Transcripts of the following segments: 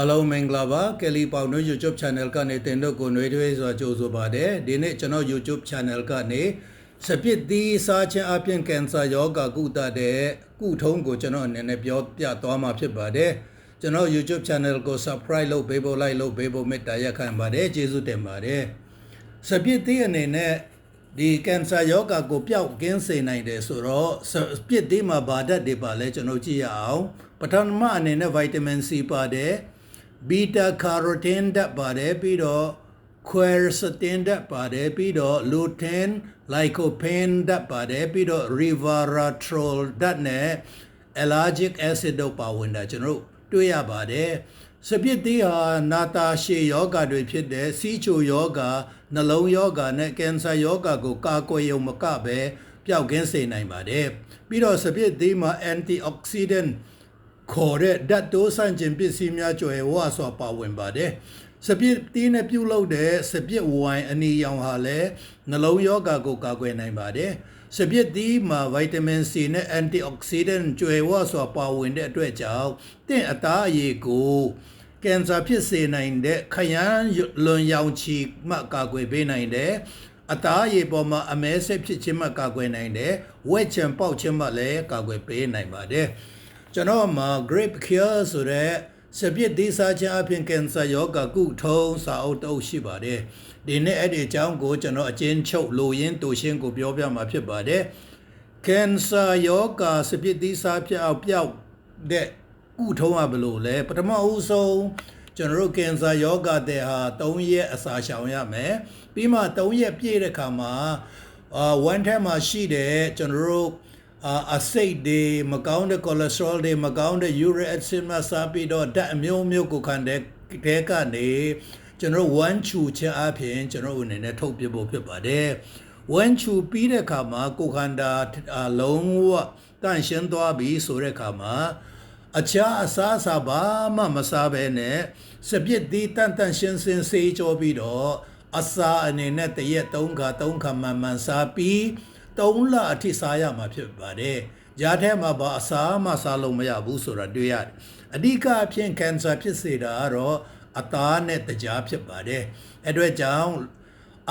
အလုံးမင်္ဂလာပါကယ်လီပေါင်တို့ YouTube Channel ကနေတင်တို့ကိုနှွေးထွေးစွာကြိုဆိုပါတယ်ဒီနေ့ကျွန်တော် YouTube Channel ကနေစပစ်သီးစားခြင်းအပြင်ကင်ဆာယောဂကုသတဲ့ကုထုံးကိုကျွန်တော်အနေနဲ့ပြောပြသွားမှာဖြစ်ပါတယ်ကျွန်တော် YouTube Channel ကို Subscribe လုပ်ပေးဖို့ Like လုပ်ပေးဖို့မေတ္တာရက်ခံပါတယ်ကျေးဇူးတင်ပါတယ်စပစ်သီးအနေနဲ့ဒီကင်ဆာယောဂကိုပျောက်ကင်းစေနိုင်တယ်ဆိုတော့စပစ်သီးမှာဘာဓာတ်တွေပါလဲကျွန်တော်ကြည့်ရအောင်ပထမအနေနဲ့ဗိုက်တာမင်စီပါတယ် ဘီတာကာရိုတင်ဓာတ်ပါတယ်ပြီးတော့ quercetin ဓာတ်ပါတယ်ပြီးတော့ lutein lycopene ဓာတ်ပါတယ်ပြီးတော့ resveratrol ဓာတ်နဲ့ allergic acid တို့ပါဝင်တာကျွန်တော်တို့တွေ့ရပါတယ်စပစ်သေးဟာနာတာရှည်ယောဂတွေဖြစ်တဲ့စီးချိုယောဂနှလုံးယောဂနဲ့ကင်ဆာယောဂကိုကာကွယ်ရုံမကပဲပျောက်ကင်းစေနိုင်ပါတယ်ပြီးတော့စပစ်သေးမှာ antioxidant ခေါ်တဲ့ဓာတ်တိုးဆန့်ကျင်ပစ္စည်းများကြွယ်ဝစွာပါဝင်ပါတယ်။စပစ်တီးနဲ့ပြုတ်လုပ်တဲ့စပစ်ဝိုင်အနီရောင်ဟာလည်းနှလုံးရောဂါကိုကာကွယ်နိုင်ပါတယ်။စပစ်တီးမှာဗိုက်တာမင် C နဲ့အန်တီအောက်ဆီဒန့်ကြွယ်ဝစွာပါဝင်တဲ့အတွက်ကြောင့်တင့်အသားအရည်ကိုကင်ဆာဖြစ်စေနိုင်တဲ့ခရမ်းလွန်ရောင်ချီမှကာကွယ်ပေးနိုင်တယ်။အသားအရည်ပေါ်မှာအမဲဆက်ဖြစ်ခြင်းမှကာကွယ်နိုင်တယ်။ဝက်ချံပေါက်ခြင်းမှလည်းကာကွယ်ပေးနိုင်ပါတယ်။ ကျွန်တော်မှာ grape cure ဆိုတဲ့စပြစ်သီးစားခြင်းအပြင်ကင်ဆာယောဂကုထုံးစာအုပ်တအုပ်ရှိပါတယ်ဒီနေ့အဲ့ဒီအကြောင်းကိုကျွန်တော်အကျဉ်းချုပ်လိုရင်းတူရှင်းကိုပြောပြမှာဖြစ်ပါတယ်ကင်ဆာယောဂစပြစ်သီးစားဖြစ်အောင်ပြောက်တဲ့ကုထုံးရဘလို့လဲပထမဦးဆုံးကျွန်တော်တို့ကင်ဆာယောဂတဲ့ဟာ3ရက်အစာရှောင်ရမယ်ပြီးမှ3ရက်ပြည့်တဲ့ခါမှာအာ1ထက်မှာရှိတယ်ကျွန်တော်တို့ အာအဆိတ်တွေမကောင်းတဲ့ cholesterol တွေမကောင်းတဲ့ uric acid မှာစားပြီးတော့ဓာတ်အမျိုးမျိုးကိုခံတဲ့တဲကနေကျွန်တော်ဝမ်းချူခြင်းအပြင်ကျွန်တော်အနေနဲ့ထုတ်ပြဖို့ဖြစ်ပါတယ်ဝမ်းချူပြီးတဲ့အခါမှာကိုခန္ဓာလုံးဝတန့်ရှင်းသွားပြီဆိုတဲ့အခါမှာအခြားအစားအစာဘာမှမစားဘဲနဲ့စပြစ်သီးတန်တန်ရှင်းရှင်းစေးကြောပြီးတော့အစာအနေနဲ့တရက်၃ခါ၃ခါမှန်မှန်စားပြီး 3လအထိစားရမှာဖြစ်ပါတယ်။ဂျားထဲမှာဘာအစာမှစားလို့မရဘူးဆိုတာတွေ့ရတယ်။အဓိကအဖြစ်ကင်ဆာဖြစ်စေတာကတော့အသားနဲ့တကြားဖြစ်ပါတယ်။အဲ့အတွက်ကြောင့်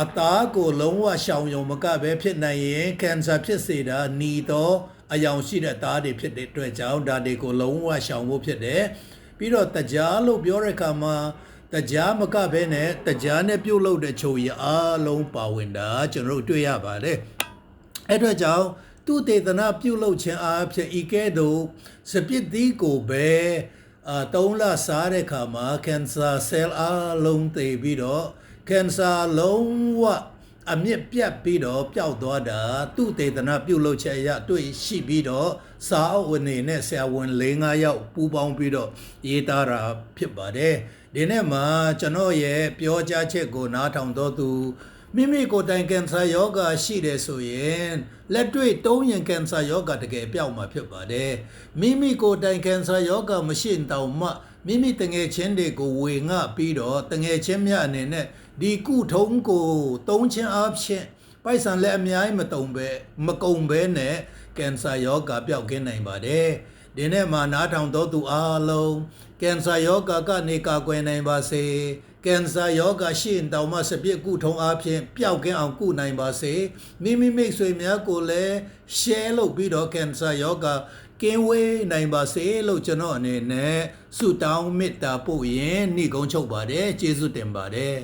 အသားကိုလုံးဝရှောင်ယုံမကပဲဖြစ်နိုင်ရင်ကင်ဆာဖြစ်စေတာหนีတော့အယောင်ရှိတဲ့သားတွေဖြစ်တဲ့အတွက်ကြောင့်ဒါတွေကိုလုံးဝရှောင်ဖို့ဖြစ်တယ်။ပြီးတော့တကြားလို့ပြောတဲ့အခါမှာတကြားမကဘဲနဲ့တကြားနဲ့ပြုတ်လို့တဲ့ချုပ်ရအားလုံးပါဝင်တာကျွန်တော်တို့တွေ့ရပါတယ်။ အဲ့တော့ကြောင့်သူတေသနာပြုလုပ်ခြင်းအားဖြင့်ဤကဲ့သို့စပစ်သီးကိုပဲအာ၃လစားတဲ့ခါမှာကင်ဆာဆဲလ်အားလုံးသေပြီးတော့ကင်ဆာလုံးဝအမြင့်ပြတ်ပြီးတော့ပျောက်သွားတာသူတေသနာပြုလုပ်ချက်အရတွေ့ရှိပြီးတော့စာအုပ်ဝင်နဲ့ဆရာဝန်၄၅ယောက်ပူးပေါင်းပြီးတော့ရေးသားတာဖြစ်ပါတယ်ဒီနေ့မှာကျွန်တော်ရဲ့ပြောကြားချက်ကိုနားထောင်တော့သူ မိမိကိုယ်တိုင်ကင်ဆာယောဂါရှိတယ်ဆိုရင်လက်တွေ့တုံးရင်ကင်ဆာယောဂါတကယ်ပြောက်မှာဖြစ်ပါတယ်မိမိကိုယ်တိုင်ကင်ဆာယောဂါမရှိတောင်မှမိမိတငယ်ချင်းတွေကိုဝေငှပြီးတော့တငယ်ချင်းများအနေနဲ့ဒီကုထုံးကိုတုံးချင်းအဖြစ်ပိုက်ဆံလည်းအများကြီးမတုံပဲမကုံပဲနဲ့ကင်ဆာယောဂါပျောက်ကင်းနိုင်ပါတယ်ဒီနေ့မှာနားထောင်တော်သူအားလုံးကင်ဆာယောဂါကနေကာကွယ်နိုင်ပါစေ ကင်ဆာယောဂါရှိရင်တောင်မှစပြစ်ကုထုံအားဖြင့်ပျောက်ကင်းအောင်ကုနိုင်ပါစေမိမိမိတ်ဆွေများကိုလည်း share လုပ်ပြီးတော့ကင်ဆာယောဂါကင်းဝေးနိုင်ပါစေလို့ကျွန်တော်အနေနဲ့ဆုတောင်းမေတ္တာပို့ရင်နှိကုံးချုပ်ပါတယ်ကျေးဇူးတင်ပါတယ်